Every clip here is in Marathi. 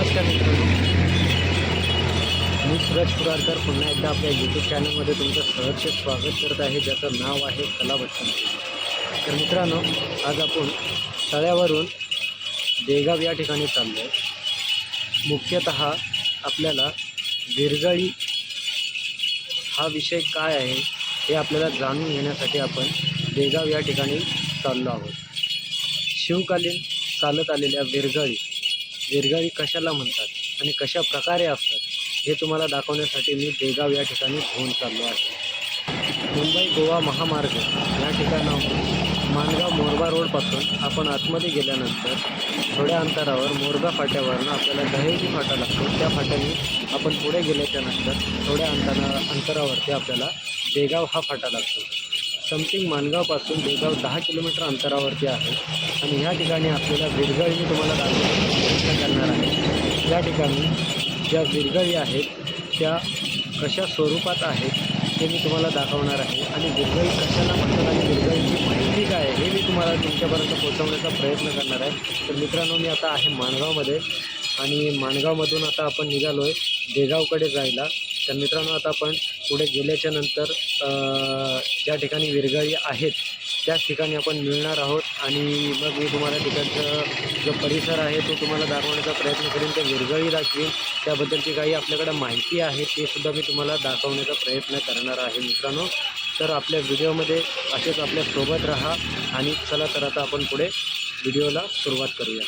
नमस्कार मित्रांनो. मी सुरज पुरारकर पुन्हा एकदा आपल्या यूट्यूब चॅनलमध्ये तुमचं सहर्ष स्वागत करत आहे ज्याचं नाव आहे कला तर मित्रांनो आज आपण तळ्यावरून देगाव या ठिकाणी चाललो आहे मुख्यतः आपल्याला विरगळी हा विषय काय आहे हे आपल्याला जाणून घेण्यासाठी आपण देगाव या ठिकाणी चाललो आहोत. शिवकालीन चालत आलेल्या विरगळी विरगळी कशाला म्हणतात आणि कशा प्रकारे असतात हे तुम्हाला दाखवण्यासाठी मी देगाव या ठिकाणी घेऊन चाललो आहे. मुंबई गोवा महामार्ग या ठिकाणाहून मानगाव मोरबा रोडपासून आपण आतमध्ये गेल्यानंतर थोड्या अंतरावर मोरगा फाट्यावरनं आपल्याला दहेजी फाटा लागतो. त्या फाट्याने आपण पुढे गेल्याच्यानंतर थोड्या अंतरा अंतरावरती आपल्याला देगाव हा फाटा लागतो. समथिंग माणगावपासून देगाव दहा किलोमीटर अंतरावरती आहे. आणि ह्या ठिकाणी आपल्याला विरगळी मी तुम्हाला दाखवण्याचा प्रयत्न करणार आहे. या ठिकाणी ज्या विरगळी आहेत त्या कशा स्वरूपात आहेत ते मी तुम्हाला दाखवणार आहे. आणि बिरगळी कशाला म्हणतात आणि बिरगळीची माहिती काय आहे हे मी तुम्हाला तुमच्यापर्यंत पोहोचवण्याचा प्रयत्न करणार आहे. तर मित्रांनो मी आता आहे माणगावमध्ये आणि माणगावमधून आता आपण निघालो आहे देगावकडे जायला. तर मित्रांनो आता आपण पुढे गेल्याच्यानंतर ज्या ठिकाणी विरगळी आहेत त्याच ठिकाणी आपण मिळणार आहोत. आणि मग मी तुम्हाला तिकडचं जो परिसर आहे तो तुम्हाला दाखवण्याचा प्रयत्न करेन. त्या विरगळी दाखवीन. त्याबद्दलची काही आपल्याकडे माहिती आहे ते सुद्धा मी तुम्हाला दाखवण्याचा प्रयत्न करणार आहे मित्रांनो. तर आपल्या व्हिडिओमध्ये असेच आपल्यासोबत राहा. आणि चला तर आता आपण पुढे व्हिडिओला सुरुवात करूया.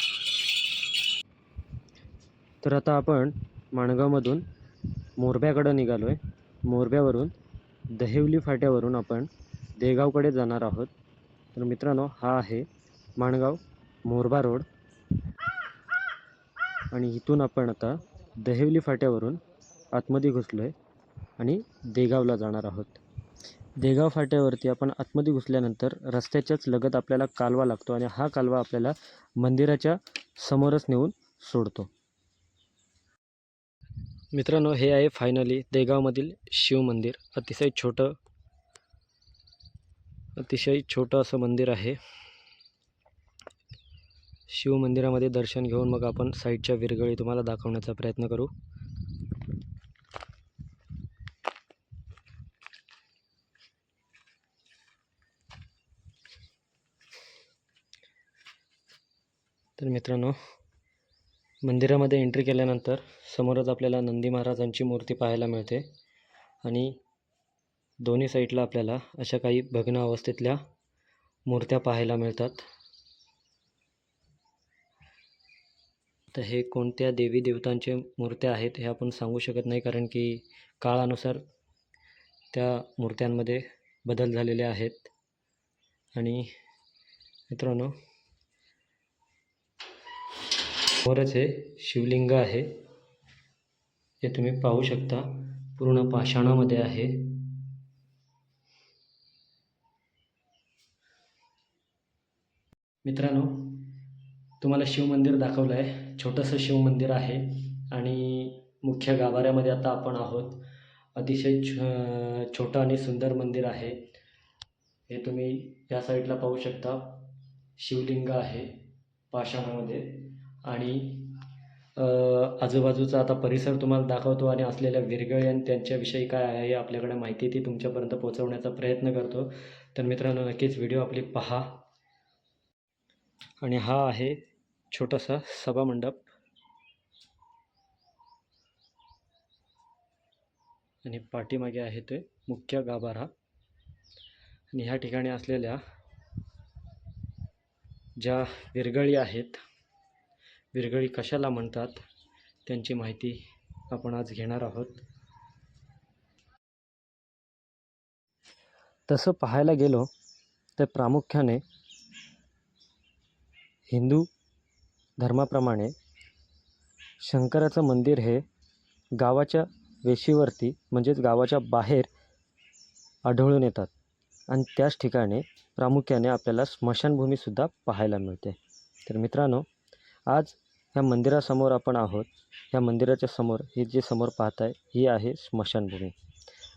तर आता आपण माणगावमधून मोरब्याकडं निघालो आहे मोरब्यावरून दहिवली फाट्यावरून आपण देगावकडे जाणार आहोत. तर मित्रांनो हा आहे माणगाव मोरबा रोड. आणि इथून आपण आता दहिवली फाट्यावरून आतमध्ये घुसलो आहे आणि देगावला जाणार आहोत. देगाव फाट्यावरती आपण आतमध्ये घुसल्यानंतर रस्त्याच्याच लगत आपल्याला कालवा लागतो आणि हा कालवा आपल्याला मंदिराच्या समोरच नेऊन सोडतो. मित्रांनो हे आहे फायनली देगावमधील शिव मंदिर. अतिशय छोटं अतिशय छोटं असं मंदिर आहे. शिव मंदिरामध्ये दर्शन घेऊन मग आपण साईडच्या विरगळी तुम्हाला दाखवण्याचा प्रयत्न करू. तर मित्रांनो मंदिरामध्ये एंट्री केल्यानंतर समोरच आपल्याला नंदी महाराजांची मूर्ती पाहायला मिळते. आणि दोन्ही साईडला आपल्याला अशा काही भग्न अवस्थेतल्या मूर्त्या पाहायला मिळतात. तर हे कोणत्या देवी देवतांचे मूर्त्या आहेत हे आपण सांगू शकत नाही कारण की काळानुसार त्या मूर्त्यांमध्ये बदल झालेले आहेत. आणि मित्रांनो समोरच हे शिवलिंग आहे. हे तुम्ही पाहू शकता. पूर्ण पाषाणामध्ये आहे. मित्रांनो तुम्हाला शिवमंदिर दाखवलं आहे छोटंसं शिवमंदिर आहे आणि मुख्य गाभाऱ्यामध्ये आता आपण आहोत. अतिशय छ छोटं आणि सुंदर मंदिर आहे. हे तुम्ही या साईडला पाहू शकता. शिवलिंग आहे पाषाणामध्ये. आणि आजूबाजूचा आता परिसर तुम्हाला दाखवतो आणि असलेल्या विरगळी आणि त्यांच्याविषयी काय आहे हे आपल्याकडे माहिती ती तुमच्यापर्यंत पोहोचवण्याचा प्रयत्न करतो. तर मित्रांनो नक्कीच व्हिडिओ आपली पहा. आणि हा आहे छोटासा सभामंडप. आणि पाठीमागे आहे ते मुख्य गाभारा. आणि ह्या ठिकाणी असलेल्या ज्या विरगळी आहेत विरगळी कशाला म्हणतात? त्यांची माहिती आपण आज घेणार आहोत. तसं पाहायला गेलो तर प्रामुख्याने हिंदू धर्माप्रमाणे शंकराचं मंदिर हे गावाच्या वेशीवरती म्हणजेच गावाच्या बाहेर आढळून येतात. आणि त्याच ठिकाणी प्रामुख्याने आपल्याला स्मशानभूमीसुद्धा पाहायला मिळते. तर मित्रांनो आज ह्या मंदिरासमोर आपण आहोत. ह्या मंदिराच्या समोर हे जे समोर पाहताय ही आहे स्मशानभूमी.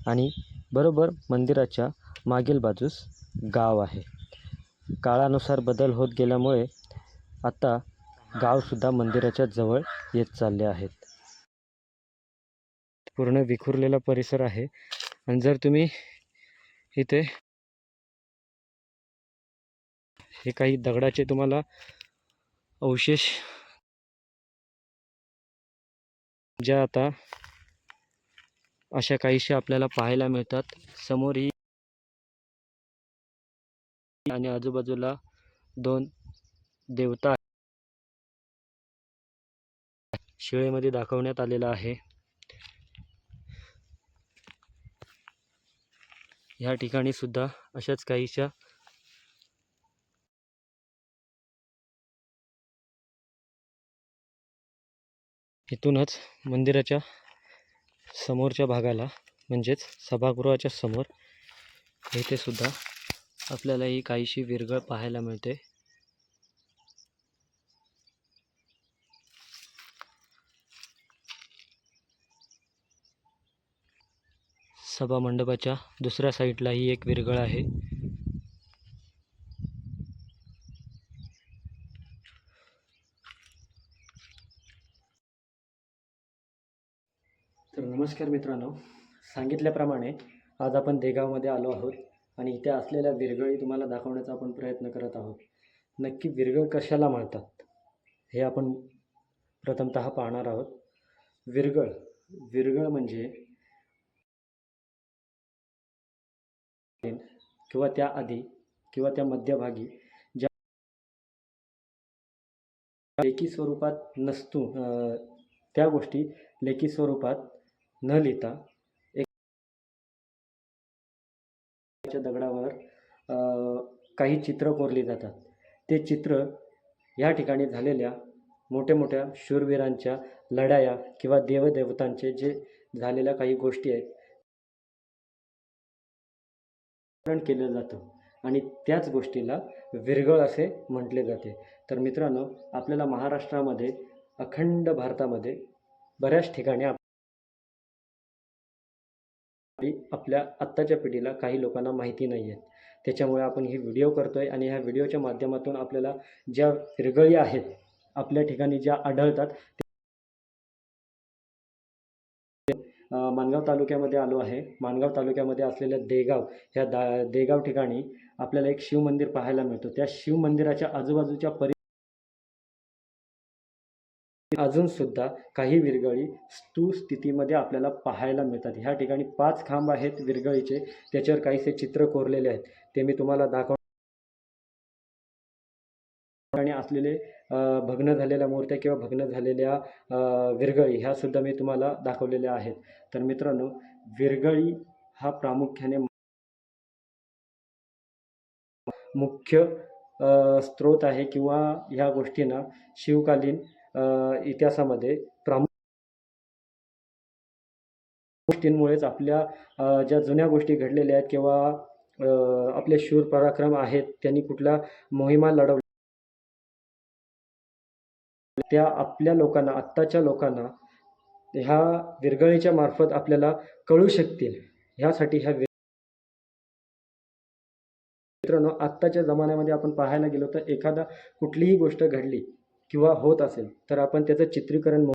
आणि बरोबर मंदिराच्या मागील बाजूस गाव आहे. काळानुसार बदल होत गेल्यामुळे आता गावसुद्धा मंदिराच्या जवळ येत चालले आहेत. पूर्ण विखुरलेला परिसर आहे. आणि जर तुम्ही इथे हे काही दगडाचे तुम्हाला अवशेष ज्या आता अशा काहीशे आपल्याला पाहायला मिळतात. समोर ही आणि आजूबाजूला दोन देवता शिळेमध्ये दाखवण्यात आलेला आहे. ह्या ठिकाणी सुद्धा अशाच काहीशा इथूनच मंदिराच्या समोरच्या भागाला म्हणजेच सभागृहाच्या समोर येथे सुद्धा आपल्याला ही काहीशी विरगळ पाहायला मिळते. सभा मंडपाच्या दुसऱ्या साईडलाही एक विरगळ आहे तर नमस्कार मित्रांनो. सांगितल्याप्रमाणे आज आपण देगावमध्ये आलो आहोत आणि इथे असलेल्या विरगळी तुम्हाला दाखवण्याचा आपण प्रयत्न करत आहोत. नक्की विरगळ कशाला म्हणतात? हे आपण प्रथमत पाहणार आहोत. विरगळ विरगळ म्हणजे किंवा त्या आधी किंवा त्या मध्यभागी ज्या लेखी स्वरूपात नसतो त्या गोष्टी लेखी स्वरूपात न लिहिता एकच्या दगडावर काही चित्र कोरली जातात. ते चित्र या ठिकाणी झालेल्या मोठ्या मोठ्या शूरवीरांच्या लढाया किंवा देवदेवतांचे जे झालेल्या काही गोष्टी आहेत केलं जातं. आणि त्याच गोष्टीला विरगळ असे म्हटले जाते. तर मित्रांनो आपल्याला महाराष्ट्रामध्ये अखंड भारतामध्ये बऱ्याच ठिकाणी आप- आपल्या आत्ताच्या पिढीला काही लोकांना माहिती नाही आहेत. त्याच्यामुळे आपण ही व्हिडिओ करतोय आणि ह्या व्हिडिओच्या माध्यमातून आपल्याला ज्या विरगळी आहेत आपल्या ठिकाणी ज्या आढळतात मानगाव माणगाव तालुक्यामध्ये आलो आहे. माणगाव तालुक्यामध्ये असलेल्या देगाव ह्या दा देगाव ठिकाणी आपल्याला एक शिवमंदिर पाहायला मिळतो. त्या शिवमंदिराच्या आजूबाजूच्या परि अजून सुद्धा काही विरगळी स्तू स्थितीमध्ये आपल्याला पाहायला मिळतात. ह्या ठिकाणी पाच खांब आहेत विरगळीचे त्याच्यावर काहीसे चित्र कोरलेले आहेत. ते मी तुम्हाला दाखव आणि असलेले भग्न झालेल्या मूर्त्या किंवा भग्न झालेल्या विरगळी ह्या सुद्धा मी तुम्हाला दाखवलेल्या आहेत. तर मित्रांनो विरगळी हा प्रामुख्याने मुख्य स्त्रोत स्रोत आहे किंवा ह्या गोष्टींना शिवकालीन इतिहासामध्ये प्रामुख गोष्टींमुळेच आपल्या ज्या जुन्या गोष्टी घडलेल्या आहेत किंवा आपले शूर पराक्रम आहेत त्यांनी कुठल्या मोहिमा लढवल्या त्या आपल्या लोकांना आत्ताच्या लोकांना ह्या विरगळीच्या मार्फत आपल्याला कळू शकतील. ह्यासाठी ह्या मित्रांनो आत्ताच्या जमान्यामध्ये आपण पाहायला गेलो तर एखादा कुठलीही गोष्ट घडली किंवा होत असेल तर आपण त्याचं चित्रीकरणमध्ये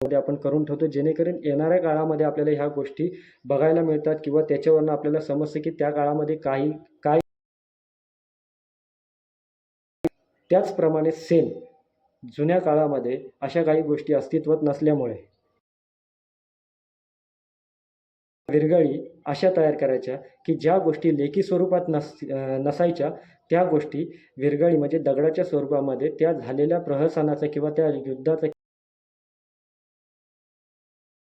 आपण करून ठेवतो जेणेकरून येणाऱ्या काळामध्ये आपल्याला ह्या गोष्टी बघायला मिळतात किंवा त्याच्यावरनं आपल्याला समजतं की त्या काळामध्ये काही काय त्याचप्रमाणे सेम जुन्या काळामध्ये अशा काही गोष्टी अस्तित्वात नसल्यामुळे विरगळी अशा तयार करायच्या की ज्या गोष्टी लेखी स्वरूपात नस नसायच्या त्या गोष्टी विरगळी म्हणजे दगडाच्या स्वरूपामध्ये त्या झालेल्या प्रहसनाचा किंवा त्या युद्धाचा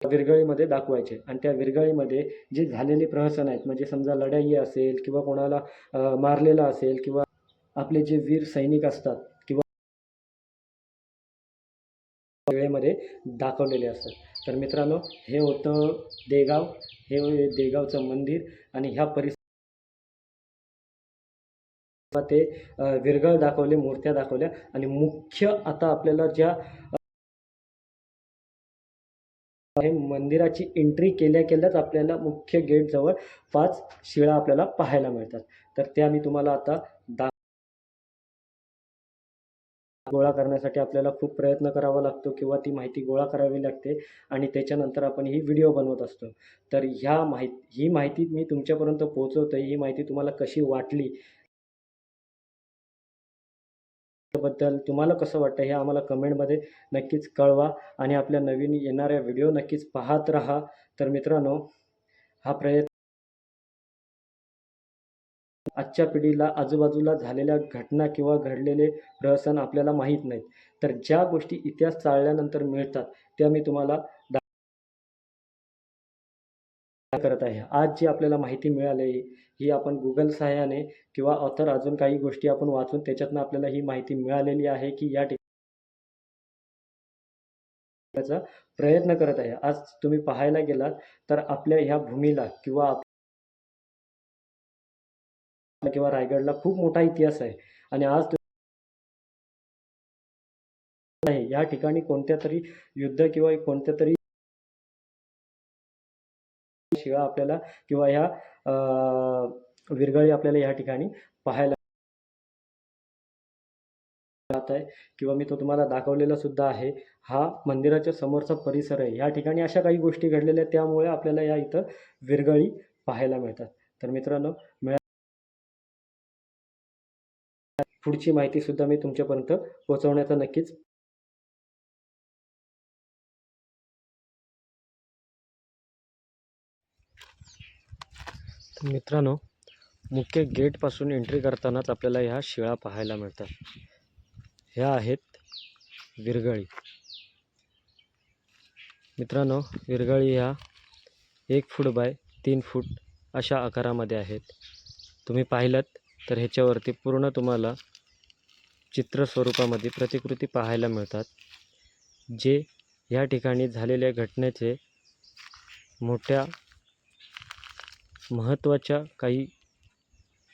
विरगळीमध्ये दाखवायचे. आणि त्या विरगळीमध्ये जे झालेले प्रहसन आहेत म्हणजे समजा लढाई असेल किंवा कोणाला मारलेला असेल किंवा आपले जे वीर सैनिक असतात किंवा वेळेमध्ये दाखवलेले असतात. तर मित्रांनो हे होतं देगाव. हे देगावचं मंदिर आणि ह्या परिसर ते विरगळ दाखवले मूर्त्या दाखवल्या. आणि मुख्य आता आपल्याला ज्या हे मंदिराची एंट्री केल्या केल्याच आपल्याला मुख्य गेटजवळ पाच शिळा आपल्याला पाहायला मिळतात. तर त्या मी तुम्हाला आता दा गोळा करण्यासाठी आपल्याला खूप प्रयत्न करावा लागतो किंवा ती माहिती गोळा करावी लागते आणि त्याच्यानंतर आपण ही व्हिडिओ बनवत असतो. तर ह्या माहि ही माहिती मी तुमच्यापर्यंत पोहोचवतो ही माहिती तुम्हाला कशी वाटली बद्दल तुम्हाला कसं वाटतं हे आम्हाला कमेंटमध्ये नक्कीच कळवा आणि आपल्या नवीन येणाऱ्या व्हिडिओ नक्कीच पाहत राहा. तर मित्रांनो हा प्रयत्न आजच्या पिढीला आजूबाजूला झालेल्या घटना किंवा घडलेले रहसन आपल्याला माहीत नाहीत. तर ज्या गोष्टी इतिहास चालल्यानंतर मिळतात त्या मी तुम्हाला करत आहे. आज जी आपल्याला माहिती मिळाली ही आपण गुगल सहाय्याने किंवा ऑथर अजून काही गोष्टी आपण वाचून त्याच्यातनं आपल्याला ही माहिती मिळालेली आहे की या ठिकाणी प्रयत्न करत आहे. आज तुम्ही पाहायला गेलात तर आपल्या ह्या भूमीला किंवा किंवा रायगडला खूप मोठा इतिहास आहे. आणि आज नाही या ठिकाणी कोणत्या तरी युद्ध किंवा कोणत्या तरी शिवाय आपल्याला किंवा ह्या अं, विरगळी आपल्याला या ठिकाणी पाहायला जात आहे किंवा मी तो तुम्हाला दाखवलेला सुद्धा आहे. हा मंदिराच्या समोरचा परिसर आहे. या ठिकाणी अशा काही गोष्टी घडलेल्या आहेत त्यामुळे आपल्याला या इथं विरगळी पाहायला मिळतात. तर मित्रांनो मिळा पुढची माहिती सुद्धा मी तुमच्यापर्यंत पोहोचवण्याचा नक्कीच मित्रांनो मुख्य गेटपासून एंट्री करतानाच आपल्याला ह्या शिळा पाहायला मिळतात. ह्या आहेत विरगळी मित्रांनो विरगळी ह्या एक फूट बाय तीन फूट अशा आकारामध्ये आहेत. तुम्ही पाहिलं तर ह्याच्यावरती पूर्ण तुम्हाला चित्र स्वरूपामध्ये प्रतिकृती पाहायला मिळतात जे या ठिकाणी झालेल्या घटनेचे मोठ्या महत्त्वाच्या काही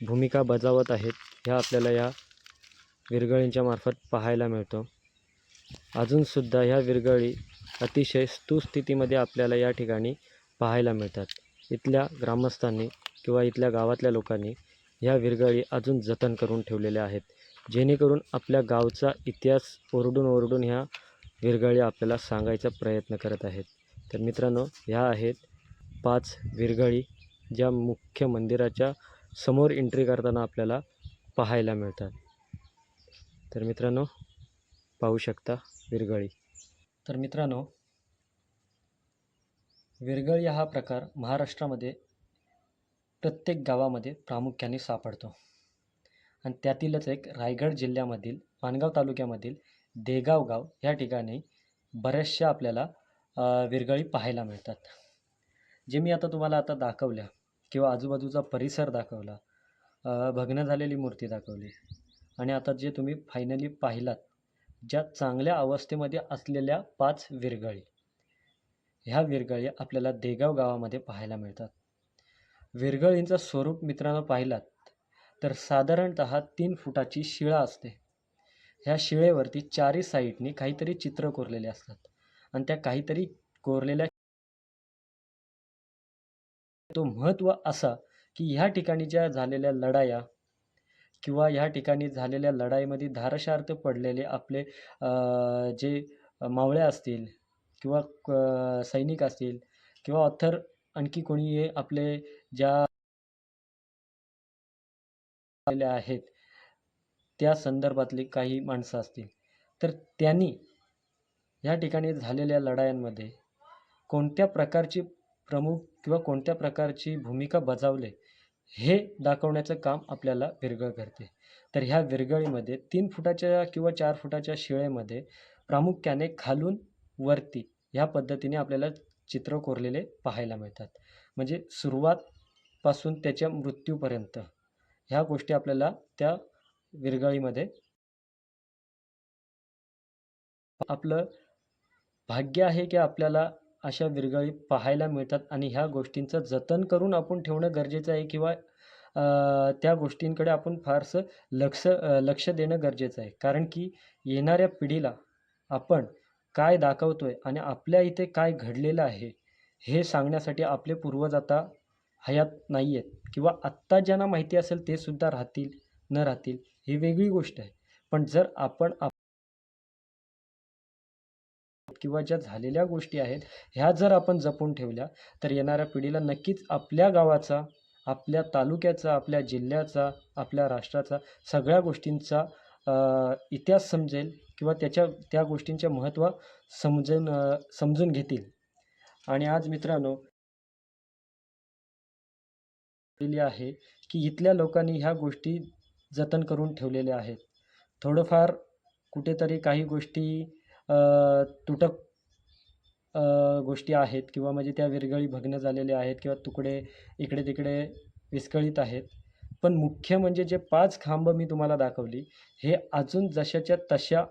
भूमिका बजावत आहेत ह्या आपल्याला या विरगळींच्या मार्फत पाहायला मिळतो. अजूनसुद्धा ह्या विरगळी अतिशय स्तुस्थितीमध्ये आपल्याला या ठिकाणी पाहायला मिळतात. इथल्या ग्रामस्थांनी किंवा इथल्या गावातल्या लोकांनी ह्या विरगळी अजून जतन करून ठेवलेल्या आहेत जेणेकरून आपल्या गावचा इतिहास ओरडून ओरडून ह्या विरगळी आपल्याला सांगायचा प्रयत्न करत आहेत. तर मित्रांनो ह्या आहेत पाच विरगळी ज्या मुख्य मंदिराच्या समोर एंट्री करताना आपल्याला पाहायला मिळतात. तर मित्रांनो पाहू शकता विरगळी तर मित्रांनो विरगळी हा प्रकार महाराष्ट्रामध्ये प्रत्येक गावामध्ये प्रामुख्याने सापडतो. आणि त्यातीलच एक रायगड जिल्ह्यामधील माणगाव तालुक्यामधील देगाव गाव ह्या ठिकाणी बऱ्याचशा आपल्याला विरगळी पाहायला मिळतात. जे मी आता तुम्हाला आता दाखवल्या किंवा आजूबाजूचा परिसर दाखवला भग्न झालेली मूर्ती दाखवली. आणि आता जे तुम्ही फायनली पाहिलात ज्या चांगल्या अवस्थेमध्ये असलेल्या पाच विरगळी ह्या विरगळी आपल्याला देगाव गावामध्ये पाहायला मिळतात. विरगळींचं स्वरूप मित्रांनो पाहिलात तर साधारणत तीन फुटाची शिळा असते. ह्या शिळेवरती चारी साईडनी काहीतरी चित्र कोरलेले असतात. आणि त्या काहीतरी कोरलेल्या तो महत्त्व असा की ह्या ठिकाणी ज्या झालेल्या लढाया किंवा ह्या ठिकाणी झालेल्या लढाईमध्ये धारशार्थ पडलेले आपले जे मावळ्या असतील किंवा सैनिक असतील किंवा ऑथर आणखी कोणी हे आपले ज्या आहेत त्या संदर्भातली काही माणसं असतील. तर त्यांनी या ठिकाणी झालेल्या लढायांमध्ये कोणत्या प्रकारची प्रमुख किंवा कोणत्या प्रकारची भूमिका बजावले हे दाखवण्याचं काम आपल्याला विरगळ करते. तर ह्या विरगळीमध्ये तीन फुटाच्या किंवा चार फुटाच्या शिळेमध्ये प्रामुख्याने खालून वरती ह्या पद्धतीने आपल्याला चित्र कोरलेले पाहायला मिळतात. म्हणजे सुरुवातपासून त्याच्या मृत्यूपर्यंत ह्या गोष्टी आपल्याला त्या विरगळीमध्ये आपलं भाग्य आहे की आपल्याला अशा विरगळी पाहायला मिळतात आणि ह्या गोष्टींचं जतन करून आपण ठेवणं गरजेचं आहे किंवा त्या गोष्टींकडे आपण फारसं लक्ष लक्ष देणं गरजेचं आहे. कारण की येणाऱ्या पिढीला आपण काय दाखवतो आहे आणि आपल्या इथे काय घडलेलं आहे हे सांगण्यासाठी आपले पूर्वज आता हयात नाही आहेत किंवा आत्ता ज्यांना माहिती असेल ते सुद्धा राहतील न राहतील ही वेगळी गोष्ट आहे. पण जर आपण आप किंवा ज्या झालेल्या गोष्टी आहेत ह्या जर आपण जपून ठेवल्या तर येणाऱ्या पिढीला नक्कीच आपल्या गावाचा आपल्या तालुक्याचा आपल्या जिल्ह्याचा आपल्या राष्ट्राचा सगळ्या गोष्टींचा इतिहास समजेल किंवा त्याच्या त्या गोष्टींचे महत्त्व समजून समजून घेतील. आणि आज मित्रांनो आहे की इथल्या लोकांनी ह्या गोष्टी जतन करून ठेवलेल्या आहेत. थोडंफार कुठेतरी काही गोष्टी तुटक गोष्टी आहेत किंवा म्हणजे त्या विरगळी भग्न झालेल्या आहेत किंवा तुकडे इकडे तिकडे विस्कळीत आहेत. पण मुख्य म्हणजे जे पाच खांब मी तुम्हाला दाखवली हे अजून जशाच्या तशा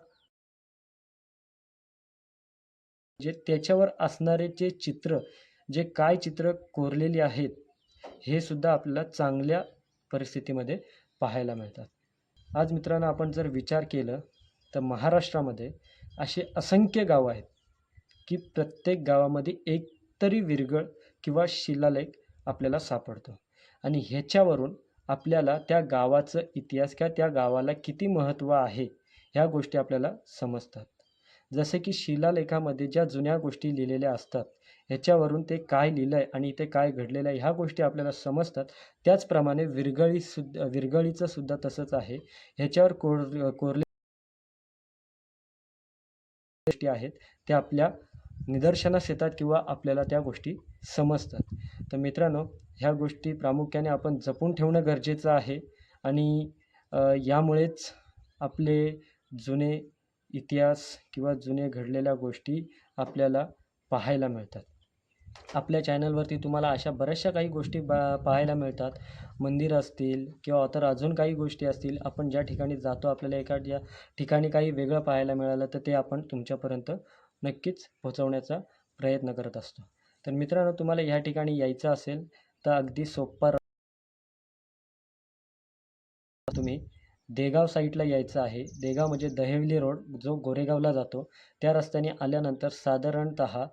जे त्याच्यावर असणारे जे चित्र जे काय चित्र कोरलेली आहेत हे सुद्धा आपल्याला चांगल्या परिस्थितीमध्ये पाहायला मिळतात. आज मित्रांनो आपण जर विचार केलं तर महाराष्ट्रामध्ये असे असंख्य गावं आहेत की प्रत्येक गावामध्ये एक तरी विरगळ किंवा शिलालेख आपल्याला सापडतो. आणि ह्याच्यावरून आपल्याला त्या गावाचं इतिहास किंवा त्या गावाला किती महत्त्व आहे ह्या गोष्टी आपल्याला समजतात. जसे की शिलालेखामध्ये ज्या जुन्या गोष्टी लिहिलेल्या असतात ह्याच्यावरून ते काय लिहिलं आहे आणि इथे काय घडलेलं आहे ह्या गोष्टी आपल्याला समजतात. त्याचप्रमाणे विरगळी सुद्धा विरगळीचं सुद्धा तसंच आहे. ह्याच्यावर कोर कोरले गोष्टी आहेत त्या आपल्या निदर्शनास येतात किंवा आपल्याला त्या गोष्टी समजतात. तर मित्रांनो ह्या गोष्टी प्रामुख्याने आपण जपून ठेवणं गरजेचं आहे आणि यामुळेच आपले जुने इतिहास किंवा जुने घडलेल्या गोष्टी आपल्याला पाहायला मिळतात. आपल्या चॅनलवरती तुम्हाला अशा बऱ्याचशा काही गोष्टी बा पाहायला मिळतात. मंदिर असतील किंवा तर अजून काही गोष्टी असतील आपण ज्या ठिकाणी जातो आपल्याला एखाद्या ठिकाणी काही वेगळं पाहायला मिळालं तर ते आपण तुमच्यापर्यंत नक्कीच पोहोचवण्याचा प्रयत्न करत असतो. तर मित्रांनो तुम्हाला ह्या ठिकाणी यायचं असेल तर अगदी सोप्पा र- तुम्ही देगाव साईडला यायचं आहे. देगाव म्हणजे दहेवली रोड जो गोरेगावला जातो त्या रस्त्याने आल्यानंतर साधारणतः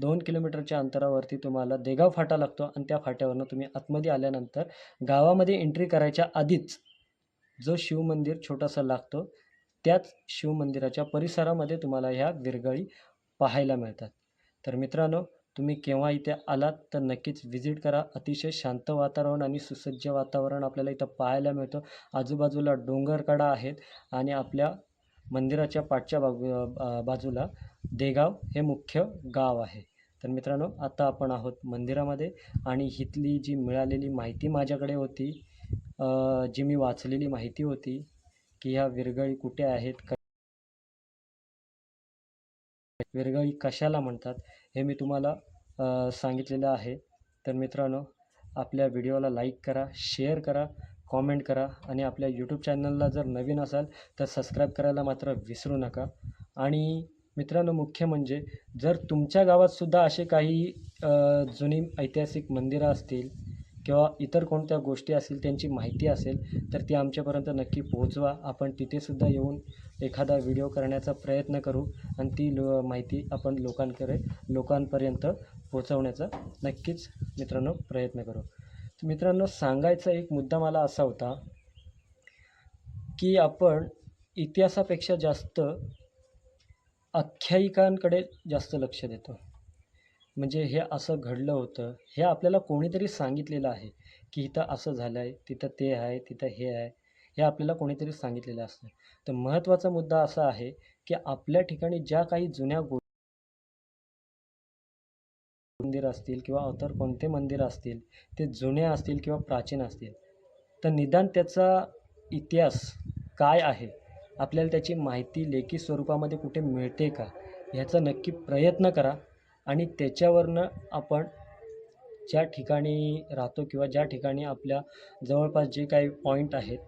दोन किलोमीटरच्या अंतरावरती तुम्हाला देगाव फाटा लागतो आणि त्या फाट्यावरनं तुम्ही आतमध्ये आल्यानंतर गावामध्ये एंट्री करायच्या आधीच जो शिवमंदिर छोटासा लागतो त्याच शिवमंदिराच्या परिसरामध्ये तुम्हाला ह्या विरगळी पाहायला मिळतात. तर मित्रांनो तुम्ही केव्हा इथे आलात तर नक्कीच व्हिजिट करा. अतिशय शांत वातावरण आणि सुसज्ज वातावरण आपल्याला इथं पाहायला मिळतं. आजूबाजूला डोंगरकडा आहेत आणि आपल्या मंदिराच्या पाठच्या बाजू बाजूला देगाव हे मुख्य गाव आहे. तर मित्रांनो आता आपण आहोत मंदिरामध्ये आणि इथली जी मिळालेली माहिती माझ्याकडे होती जी मी वाचलेली माहिती होती की ह्या विरगळी कुठे आहेत विरगळी कशाला म्हणतात हे मी तुम्हाला सांगितलेलं आहे. तर मित्रांनो आपल्या व्हिडिओला लाईक करा शेअर करा कॉमेंट करा आणि आपल्या यूट्यूब चॅनलला जर नवीन असाल तर सबस्क्राईब करायला मात्र विसरू नका. आणि मित्रांनो मुख्य म्हणजे जर तुमच्या गावातसुद्धा असे काही जुनी ऐतिहासिक मंदिरं असतील किंवा इतर कोणत्या गोष्टी असतील त्यांची माहिती असेल तर ती आमच्यापर्यंत नक्की पोहोचवा. आपण तिथेसुद्धा येऊन एखादा व्हिडिओ करण्याचा प्रयत्न करू आणि ती लो माहिती आपण लोकांकडे लोकांपर्यंत पोहोचवण्याचा नक्कीच मित्रांनो प्रयत्न करू. मित्रांनो सांगायचा एक मुद्दा मला असा होता की आपण इतिहासापेक्षा जास्त आख्यायिकांकडे जास्त लक्ष देतो. म्हणजे हे असं घडलं होतं हे आपल्याला कोणीतरी सांगितलेलं आहे की इथं असं झालं आहे तिथं ते आहे तिथं हे आहे हे आपल्याला कोणीतरी सांगितलेलं असतं. तर महत्त्वाचा मुद्दा असा आहे की आपल्या ठिकाणी ज्या काही जुन्या गो मंदिर असतील किंवा इतर कोणते मंदिर असतील ते जुने असतील किंवा प्राचीन असतील तर निदान त्याचा इतिहास काय आहे? आपल्याला त्याची माहिती लेखी स्वरूपामध्ये कुठे मिळते का ह्याचा नक्की प्रयत्न करा. आणि त्याच्यावरनं आपण ज्या ठिकाणी राहतो किंवा ज्या ठिकाणी आपल्या जवळपास जे काही पॉईंट आहेत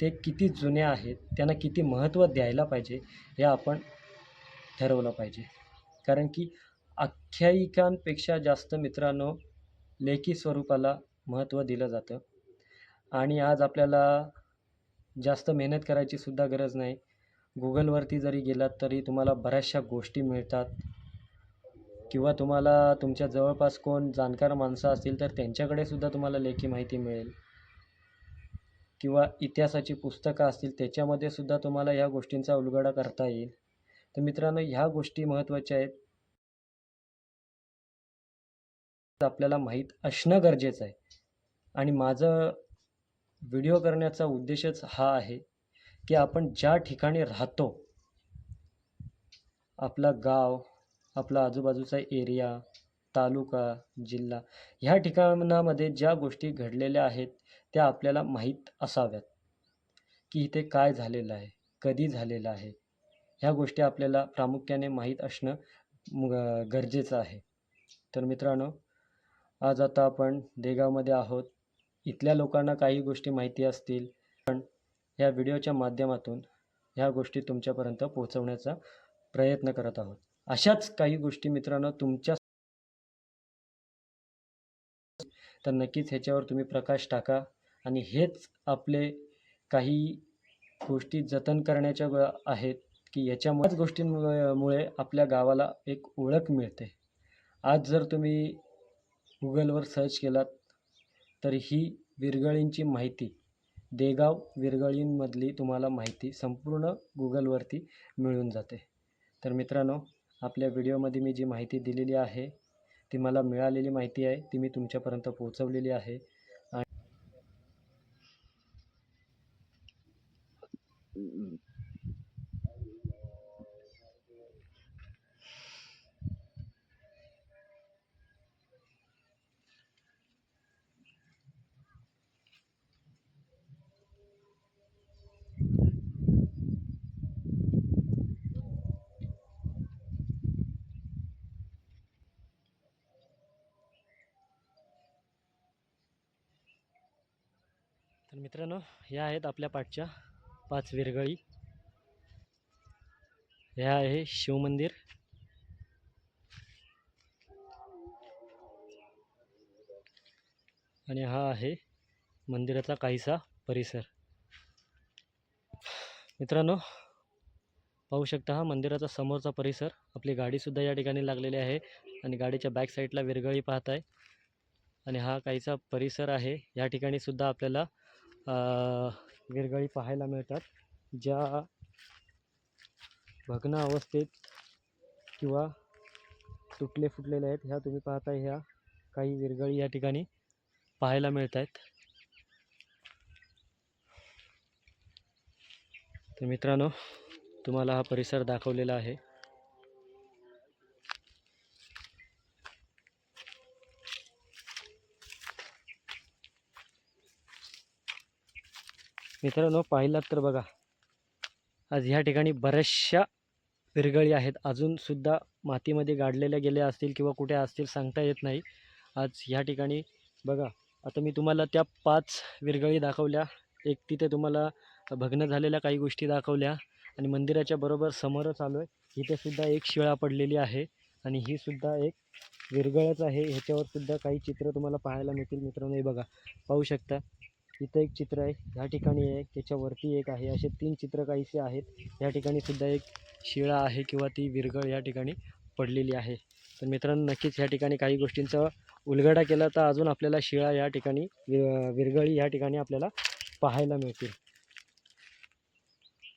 ते किती जुन्या आहेत त्यांना किती महत्त्व द्यायला पाहिजे हे आपण ठरवलं पाहिजे. कारण की आख्यायिकांपेक्षा जास्त मित्रांनो लेखी स्वरूपाला महत्त्व दिलं जातं. आणि आज आपल्याला जास्त मेहनत करायची सुद्धा गरज नाही. गुगलवरती जरी गेलात तरी तुम्हाला बऱ्याचशा गोष्टी मिळतात. किंवा तुम्हाला तुमच्या जवळपास कोण जाणकार माणसं असतील तर त्यांच्याकडे सुद्धा तुम्हाला लेखी माहिती मिळेल. किंवा इतिहासाची पुस्तकं असतील त्याच्यामध्ये सुद्धा तुम्हाला या गोष्टींचा उलगडा करता येईल. तर मित्रांनो ह्या गोष्टी महत्त्वाच्या आहेत. आपल्याला माहीत असणं गरजेचं आहे. आणि माझं व्हिडिओ करण्याचा उद्देशच हा आहे की आपण ज्या ठिकाणी राहतो आपला गाव आपला आजूबाजूचा एरिया तालुका जिल्हा ह्या ठिकाणामध्ये ज्या गोष्टी घडलेल्या आहेत त्या आपल्याला माहीत असाव्यात. की इथे काय झालेलं आहे कधी झालेलं आहे ह्या गोष्टी आपल्याला प्रामुख्याने माहीत असणं गरजेचं आहे. तर मित्रांनो आज आता आपण देगावमध्ये आहोत. इथल्या लोकांना काही गोष्टी माहिती असतील पण ह्या व्हिडिओच्या माध्यमातून ह्या गोष्टी तुमच्यापर्यंत पोहोचवण्याचा प्रयत्न करत आहोत. अशाच काही गोष्टी मित्रांनो तुमच्या तर नक्कीच ह्याच्यावर तुम्ही प्रकाश टाका आणि हेच आपले काही गोष्टी जतन करण्याच्या आहेत की याच्यामुळेच गोष्टींमुळे आपल्या गावाला एक ओळख मिळते. आज जर तुम्ही गुगलवर सर्च केलात तर ही विरगळींची माहिती. देगाव विरगळींमधली तुम्हाला माहिती संपूर्ण गुगलवरती मिळून जाते. तर मित्रांनो आपल्या व्हिडिओमध्ये मी जी माहिती दिलेली आहे ती मला मिळालेली माहिती आहे ती मी तुमच्यापर्यंत पोहोचवलेली आहे. तर मित्रांनो ह्या आहेत आपल्या पाठच्या पाच विरगळी ह्या आहे शिवमंदिर आणि हा आहे मंदिराचा काहीसा परिसर. मित्रांनो पाहू शकता हा मंदिराचा समोरचा परिसर. आपली गाडीसुद्धा या ठिकाणी लागलेली आहे आणि गाडीच्या बॅक साईडला विरगळी पाहत आहे आणि हा काहीसा परिसर आहे. या ठिकाणीसुद्धा आपल्याला अ, विरगळी पाहायला मिळतात ज्या भग्न अवस्थेत किंवा तुटले फुटलेले आहेत ह्या तुम्ही पाहता ह्या काही विरगळी या ठिकाणी पाहायला मिळत आहेत तर मित्रांनो तुम्हाला हा परिसर दाखवलेला आहे. मित्रांनो पाहिलात तर बघा. आज ह्या ठिकाणी बऱ्याचशा विरगळी आहेत. अजूनसुद्धा मातीमध्ये गाडलेल्या गेल्या असतील किंवा कुठे असतील सांगता येत नाही. आज ह्या ठिकाणी बघा. आता मी तुम्हाला त्या पाच विरगळी दाखवल्या. एक तिथे तुम्हाला भग्न झालेल्या काही गोष्टी दाखवल्या. आणि मंदिराच्या बरोबर समोरच आलो आहे. इथेसुद्धा एक शिळा पडलेली आहे. आणि ही सुद्धा एक विरगळच आहे. ह्याच्यावर सुद्धा काही चित्र तुम्हाला पाहायला मिळतील मित्रांनो. हे बघा. पाहू शकता. इथं एक चित्र आहे. ह्या ठिकाणी आहे त्याच्यावरती एक आहे. असे तीन चित्र काहीसे आहेत. या ठिकाणी सुद्धा एक शिळा आहे किंवा ती विरगळ या ठिकाणी पडलेली आहे. तर मित्रांनो नक्कीच या ठिकाणी काही गोष्टींचा उलगडा केला तर अजून आपल्याला शिळा या ठिकाणी विरगळी या ठिकाणी आपल्याला पाहायला मिळतील.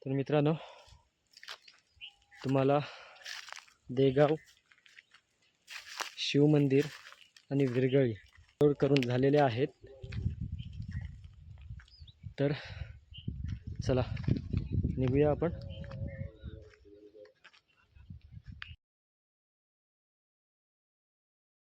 तर मित्रांनो तुम्हाला देगाव शिवमंदिर आणि विरगळी करून झालेले आहेत. तर चला निघूया आपण.